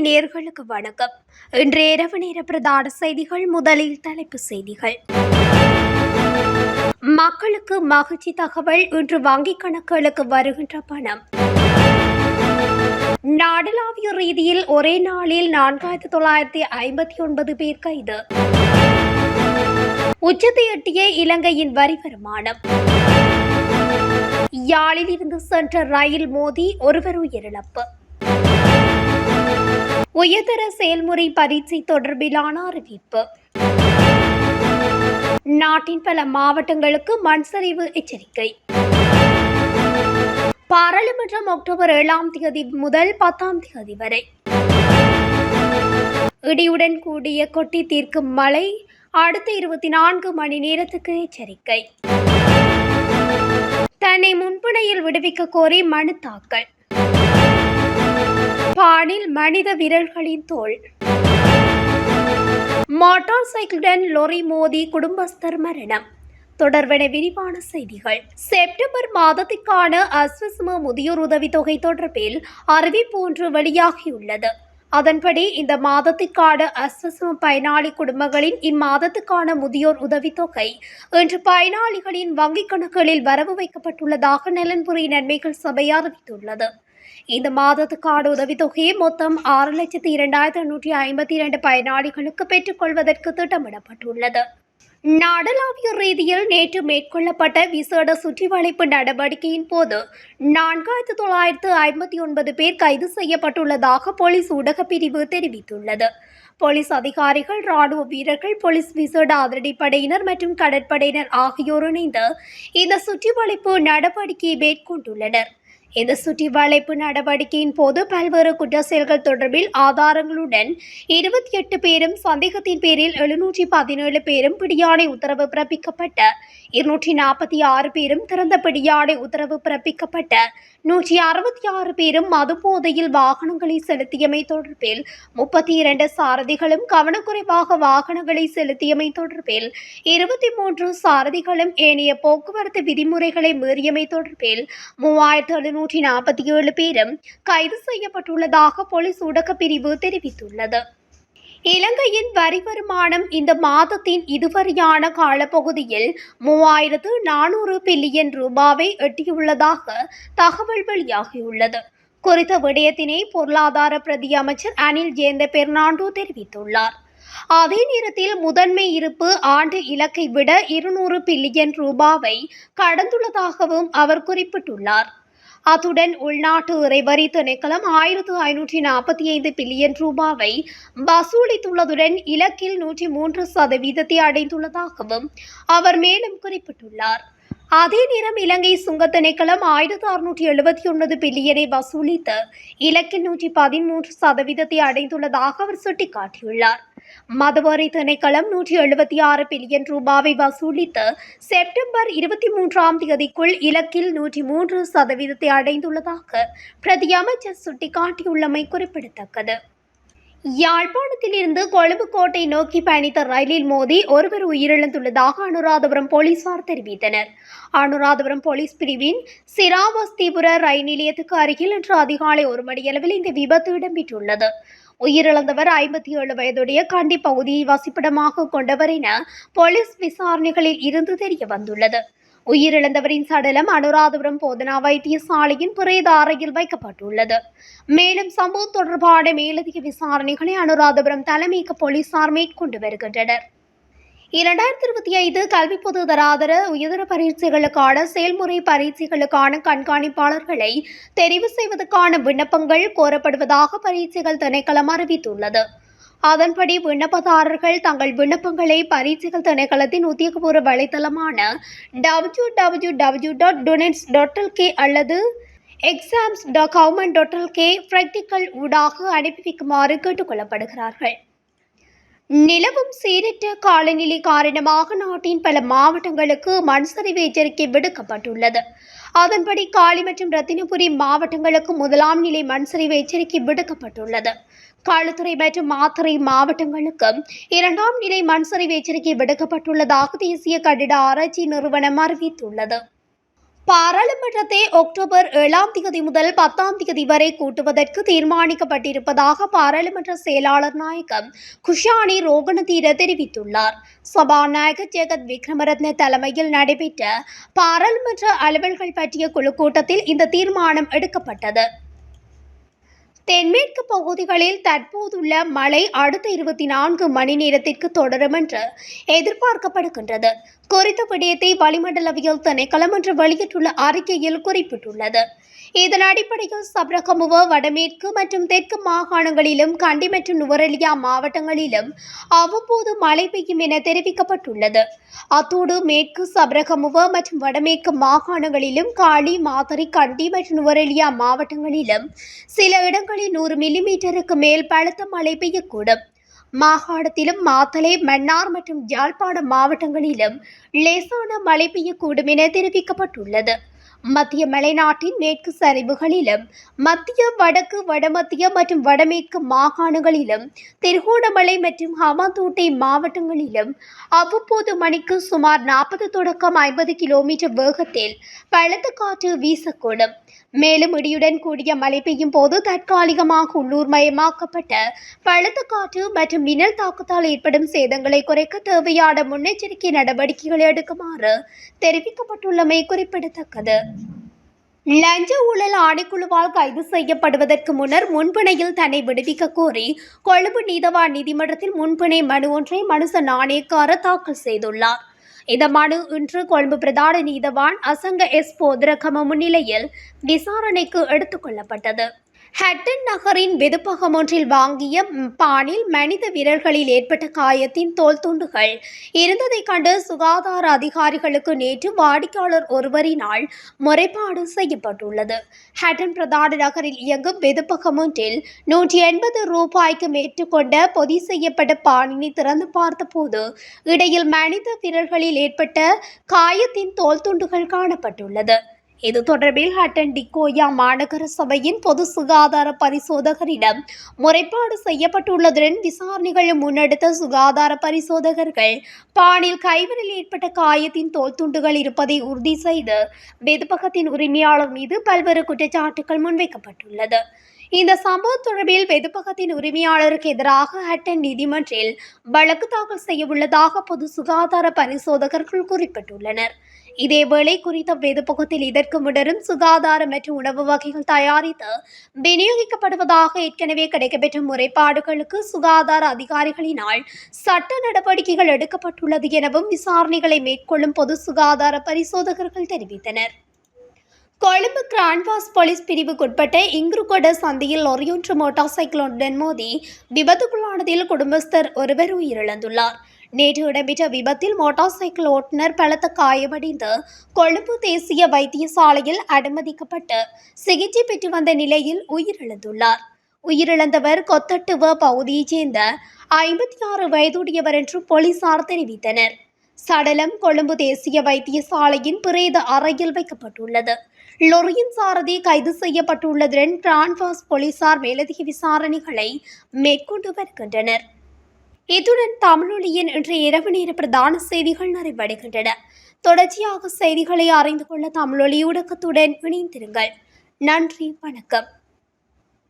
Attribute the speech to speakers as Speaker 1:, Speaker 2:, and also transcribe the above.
Speaker 1: நேர்களுக்கு வணக்கம். இன்று இரவு நேர பிரதான செய்திகள் முதலில் தலைப்பு செய்திகள். மக்களுக்கு மகிழ்ச்சி தகவல் இன்று வங்கிக் கணக்குகளுக்கு வருகின்ற பணம். நாடளாவிய ரீதியில் ஒரே நாளில் நான்காயிரத்தி தொள்ளாயிரத்தி ஐம்பத்தி ஒன்பது பேர் கைது. உச்சத்தை எட்டிய இலங்கையின் வரி வருமானம். யாழில் இருந்து சென்ற ரயில் மோதி ஒருவர் உயிரிழப்பு. உயர்தர செயல்முறை பரீட்சை தொடர்பிலான அறிவிப்பு. நாட்டின் பல மாவட்டங்களுக்கு மண் சரிவு எச்சரிக்கை. பாராளுமன்றம் அக்டோபர் ஏழாம் தேதி முதல் பத்தாம் தேதி வரை. இடியுடன் கூடிய கொட்டி தீர்க்கும் மழை அடுத்த இருபத்தி நான்கு மணி நேரத்துக்கு எச்சரிக்கை. தன்னை முன்புணையில் விடுவிக்க கோரி மனு தாக்கல். பாடில் மனித விரல்களின் தோல். மோட்டார் சைக்கிளுடன் லொரி மோதி குடும்பஸ்தர் மரணம். தொடர்பென விரிவான செய்திகள். செப்டம்பர் மாதத்திற்கான அஸ்வசம முதியோர் உதவித்தொகை தொடர்பில் அறிவிப்பு ஒன்று வெளியாகியுள்ளது. அதன்படி இந்த மாதத்திற்கான அஸ்வசம பயனாளி குடும்பங்களின் இம்மாதத்துக்கான முதியோர் உதவித்தொகை இன்று பயனாளிகளின் வங்கிக் கணக்குகளில் வரவு வைக்கப்பட்டுள்ளதாக நலன்புரி நன்மைகள் சபை அறிவித்துள்ளது. இந்த மாதத்துக்கான உதவித்தொகையை மொத்தம் ஆறு லட்சத்தி இரண்டாயிரத்தி எண்ணூற்றி ஐம்பத்தி இரண்டு பயனாளிகளுக்கு பெற்றுக்கொள்வதற்கு திட்டமிடப்பட்டுள்ளது. நாடளாவிய ரீதியில் நேற்று மேற்கொள்ளப்பட்ட விசேட சுற்றிவளைப்பு நடவடிக்கையின் போது நான்காயிரத்து தொள்ளாயிரத்து ஐம்பத்தி ஒன்பது பேர் கைது செய்யப்பட்டுள்ளதாக போலீஸ் ஊடகப் பிரிவு தெரிவித்துள்ளது. போலீஸ் அதிகாரிகள் ராணுவ வீரர்கள் போலீஸ் விசேட அதிரடிப்படையினர் மற்றும் கடற்படையினர் ஆகியோர் இணைந்து இந்த சுற்றிவளைப்பு நடவடிக்கையை மேற்கொண்டுள்ளனர். இந்த சுற்றி வளைப்பு நடவடிக்கையின் போது பல்வேறு குற்ற செயல்கள் தொடர்பில் ஆதாரங்களுடன் இருபத்தி எட்டு பேரும் சந்தேகத்தின் பேரில் எழுநூற்றி பதினேழு பேரும் பிடியாணை உத்தரவு பிறப்பிக்கப்பட்ட இருநூற்றி நாற்பத்தி ஆறு பேரும் திறந்த பிடியாணை உத்தரவு பிறப்பிக்கப்பட்ட நூற்றி அறுபத்தி ஆறு பேரும் மது போதையில் வாகனங்களை செலுத்தியமை தொடர்பில் முப்பத்தி இரண்டு சாரதிகளும் கவனக்குறைவாக வாகனங்களை செலுத்தியமை தொடர்பில் இருபத்தி மூன்று சாரதிகளும் ஏனைய போக்குவரத்து விதிமுறைகளை மீறியமை தொடர்பில் மூவாயிரத்து இருநூற்றி நாற்பத்தி ஏழு பேரும் கைது செய்யப்பட்டுள்ளதாக போலீஸ் ஊடகப் பிரிவு தெரிவித்துள்ளது. இலங்கையின் வரி வருமானம் இந்த மாதத்தின் இதுவரையான காலப்பகுதியில் மூவாயிரத்து நானூறு பில்லியன் ரூபாவை எட்டியுள்ளதாக தகவல் வெளியாகியுள்ளது. குறித்த விடயத்தினை பொருளாதார பிரதி அமைச்சர் அனில் ஜெயந்த பெர்னாண்டோ தெரிவித்துள்ளார். அதே நேரத்தில் முதன்மை இருப்பு ஆண்டு இலக்கை விட இருநூறு பில்லியன் ரூபாவை கடந்துள்ளதாகவும் அவர் குறிப்பிட்டுள்ளார். அத்துடன் உள்நாட்டு இறைவரி திணைக்களம் ஆயிரத்து ஐநூற்றி நாற்பத்தி ஐந்து பில்லியன் ரூபாவை வசூலித்துள்ளதுடன் இலக்கில் நூற்றி மூன்று சதவீதத்தை அடைந்துள்ளதாகவும் அவர் மேலும் குறிப்பிட்டுள்ளார். அதே நேரம் இலங்கை சுங்க திணைக்களம் ஆயிரத்து அறுநூற்றி எழுபத்தி ஒன்பது பில்லியனை வசூலித்து இலக்கில் நூற்றி பதிமூன்று சதவீதத்தை அடைந்துள்ளதாக அவர் சுட்டிக்காட்டியுள்ளார். மதுவரி திணைக்களம் நூற்றி எழுபத்தி ஆறு பில்லியன் ரூபாவை வசூலித்து செப்டம்பர் இருபத்தி மூன்றாம் தேதிக்குள் இலக்கில் நூற்றி மூன்று சதவீதத்தை அடைந்துள்ளதாக பிரதி அமைச்சர் சுட்டிக்காட்டியுள்ளமை குறிப்பிடத்தக்கது. யாழ்ப்பாணத்திலிருந்து கொழும்பு கோட்டை நோக்கி பயணித்த ரயிலில் மோதி ஒருவர் உயிரிழந்துள்ளதாக அனுராதபுரம் போலீசார் தெரிவித்தனர். அனுராதபுரம் போலீஸ் பிரிவின் சிராவஸ்திபுர ரயில் நிலையத்துக்கு அருகில் இன்று அதிகாலை ஒரு மணியளவில் இந்த விபத்து இடம்பெற்றுள்ளது. உயிரிழந்தவர் ஐம்பத்தி ஏழு வயதுடைய கண்டி பகுதியை வசிப்பிடமாக கொண்டவர் என போலீஸ் விசாரணைகளில் இருந்து தெரிய வந்துள்ளது. உயிரிழந்தவரின் சடலம் அனுராதபுரம் போதனா வைத்தியசாலையின் பிரேத அறையில் வைக்கப்பட்டுள்ளது. மேலும் சம்பவம் தொடர்பான மேலதிக விசாரணைகளை அனுராதபுரம் தலைமையக போலீசார் மேற்கொண்டு வருகின்றனர். இரண்டாயிரத்தி இருபத்தி ஐந்து கல்வி பொதுதராதர உயர்தர பரீட்சைகளுக்கான செயல்முறை பரீட்சைகளுக்கான கண்காணிப்பாளர்களை தெரிவு செய்வதற்கான விண்ணப்பங்கள் கோரப்படுவதாக பரீட்சைகள் திணைக்களம் அறிவித்துள்ளது. அதன்படி விண்ணப்பதாரர்கள் தங்கள் விண்ணப்பங்களை பரீட்சைகள் திணைக்களத்தின் உத்தியோகபூர்வ வலைத்தளமான W W W dot doenets dot K அல்லது exams dot government dot K practical ஊடாக அனுப்பி வைக்குமாறு கேட்டுக்கொள்ளப்படுகிறார்கள் நிலவும் சீரற்ற காலநிலை காரணமாக நாட்டின் பல மாவட்டங்களுக்கு மண் சரிவு எச்சரிக்கை விடுக்கப்பட்டுள்ளது. அதன்படி காலி மற்றும் ரத்தினபுரி மாவட்டங்களுக்கு முதலாம் நிலை மண் சரிவு எச்சரிக்கை விடுக்கப்பட்டுள்ளது. களுத்துறை மற்றும் மாத்தறை மாவட்டங்களுக்கு இரண்டாம் நிலை மண் சரிவு எச்சரிக்கை விடுக்கப்பட்டுள்ளதாக தேசிய கட்டிட ஆராய்ச்சி நிறுவனம் அறிவித்துள்ளது. பாராளுமன்றத்தை அக்டோபர் ஏழாம் தேதி முதல் பத்தாம் தேதி வரை கூட்டுவதற்கு தீர்மானிக்கப்பட்டிருப்பதாக பாராளுமன்ற செயலாளர் நாயகம் குஷானி ரோகணதீர தெரிவித்துள்ளார். சபாநாயகர் ஜெகத் விக்ரமரத்ன தலைமையில் நடைபெற்ற பாராளுமன்ற அலுவல்கள் பற்றிய குழு கூட்டத்தில் இந்த தீர்மானம் எடுக்கப்பட்டது. தென்மேற்கு பகுதிகளில் தற்போதுள்ள மழை அடுத்த இருபத்தி நான்கு மணி நேரத்திற்கு தொடரும் என்று எதிர்பார்க்கப்படுகின்றது. குறித்த விடயத்தை வளிமண்டலவியல் திணைக்களம் என்று வெளியிட்டுள்ள அறிக்கையில் குறிப்பிட்டுள்ளது. இதன் அடிப்படையில் சப்ரகமுவ வடமேற்கு மற்றும் தெற்கு மாகாணங்களிலும் கண்டி மற்றும் நுவரெலியா மாவட்டங்களிலும் அவ்வப்போது மழை பெய்யும் என தெரிவிக்கப்பட்டுள்ளது. அத்தோடு மேற்கு சப்ரகமுவ மற்றும் வடமேற்கு மாகாணங்களிலும் காளி மாதிரி கண்டி மற்றும் நுவரெலியா மாவட்டங்களிலும் சில இடங்களில் நூறு மில்லிமீட்டருக்கு மேல் பலத்த மழை பெய்யக்கூடும். மாகாணத்திலும் மாத்தலை மன்னார் மற்றும் யாழ்ப்பாணம் மாவட்டங்களிலும் லேசான மழை பெய்யக்கூடும் என தெரிவிக்கப்பட்டுள்ளது. மத்திய மலைநாட்டின் மேற்கு சரிவுகளிலும் மத்திய வடக்கு வடமத்திய மற்றும் வடமேற்கு மாகாணங்களிலும் திருகோணமலை மற்றும் ஹமாந்தோட்டை மாவட்டங்களிலும் அவ்வப்போது மணிக்கு சுமார் நாற்பது தொடக்கம் ஐம்பது கிலோமீட்டர் வேகத்தில் பலத்த காற்று வீசக்கூடும். மேலும் இடியுடன் கூடிய மழை பெய்யும் போது தற்காலிகமாக உள்ளூர் மயமாக்கப்பட்ட காற்று மற்றும் மின்னல் தாக்கத்தால் ஏற்படும் சேதங்களை குறைக்க தேவையான முன்னெச்சரிக்கை நடவடிக்கைகளை எடுக்குமாறு தெரிவிக்கப்பட்டுள்ளமை குறிப்பிடத்தக்கது. லஞ்ச ஊழல் ஆணைக்குழுவால் கைது செய்யப்படுவதற்கு முன்னர் முன்பிணையில் தன்னை விடுவிக்க கோரி கொழும்பு நீதவான் நீதிமன்றத்தில் முன்பிணை மனு ஒன்றை மனுஷ நாணயக்கார தாக்கல் செய்துள்ளார். இந்த மனு இன்று கொழும்பு பிரதான நீதவான் அசங்க எஸ் போதரகம முன்னிலையில் விசாரணைக்கு எடுத்துக்கொள்ளப்பட்டது ஹட்டன் நகரின் வெதுப்பகம் ஒன்றில் வாங்கிய பானில் மனித விரல்களில் ஏற்பட்ட காயத்தின் தோல் துண்டுகள். இருந்ததை கண்டு சுகாதார அதிகாரிகளுக்கு நேற்று வாடிக்கையாளர் ஒருவரினால் முறைப்பாடு செய்யப்பட்டுள்ளது. ஹட்டன் பிரதான நகரில் இயங்கும் வெதுப்பகம் ஒன்றில் நூற்றி எண்பது ரூபாய்க்கு மேற்றுக்கொண்ட பொதி செய்யப்பட்ட பானினை திறந்து பார்த்தபோது இடையில் மனித விரல்களில் ஏற்பட்ட காயத்தின் தோல் துண்டுகள் காணப்பட்டுள்ளது. இது தொடர்பில் ஹட்டன் டிக்கோயா மாநகர சபையின் பொது சுகாதார பரிசோதகரிடம் முறைப்பாடு செய்யப்பட்டுள்ளதுடன் விசாரணைகளை முன்னெடுத்த சுகாதார பரிசோதகர்கள் பானில் கைவரில் ஏற்பட்ட காயத்தின் தோல் துண்டுகள் இருப்பதை உறுதி செய்து வெதுப்பகத்தின் உரிமையாளர் மீது பல்வேறு குற்றச்சாட்டுகள் முன்வைக்கப்பட்டுள்ளது. இந்த சம்பவம் தொடர்பில் வெதுப்பகத்தின் உரிமையாளருக்கு எதிராக ஹட்டன் நீதிமன்றில் வழக்கு தாக்கல் செய்ய உள்ளதாக பொது சுகாதார பரிசோதகர்கள் குறிப்பிட்டுள்ளனர். இதேவேளை குறித்த வெதுப்பகத்தில் இதற்கு முன்னரும் சுகாதார மற்றும் உணவு வகைகள் தயாரித்து விநியோகிக்கப்படுவதாக ஏற்கனவே கிடைக்கப்பெற்ற முறைப்பாடுகளுக்கு சுகாதார அதிகாரிகளினால் சட்ட நடவடிக்கைகள் எடுக்கப்பட்டுள்ளது எனவும் விசாரணைகளை மேற்கொள்ளும் பொது சுகாதார பரிசோதகர்கள் தெரிவித்தனர். கொழும்பு கிராண்ட்வாஸ் போலீஸ் பிரிவுக்குட்பட்ட இங்குருகொட சந்தையில் லொரியொன்று மோட்டார் சைக்கிளுடன் மோதி விபத்துக்குள்ளானதில் குடும்பஸ்தர் ஒருவர் உயிரிழந்துள்ளார். நேற்று இடம்பெற்ற விபத்தில் மோட்டார் சைக்கிள் ஓட்டுநர் பலத்த காயமடைந்து கொழும்பு தேசிய வைத்தியசாலையில் அனுமதிக்கப்பட்டு சிகிச்சை பெற்று வந்த நிலையில் உயிரிழந்துள்ளார். உயிரிழந்தவர் கொத்தட்டுவ பகுதியைச் சேர்ந்த ஐம்பத்தி ஆறு வயதுடையவர் என்று போலீசார் தெரிவித்தனர். சடலம் கொழும்பு தேசிய வைத்தியசாலையின் பிரேத அறையில் வைக்கப்பட்டுள்ளது. லொரியின் சாரதி கைது செய்யப்பட்டுள்ளதுடன் டிரான்பாஸ் போலீசார் மேலதிக விசாரணைகளை மேற்கொண்டு வருகின்றனர். இத்துடன் தமிழொலியின் இன்றைய இரவு நேர பிரதான செய்திகள் நிறைவடைகின்றன. தொடர்ச்சியாக செய்திகளை அறிந்து கொள்ள தமிழொலி ஊடகத்துடன் இணைந்திருங்கள். நன்றி வணக்கம்.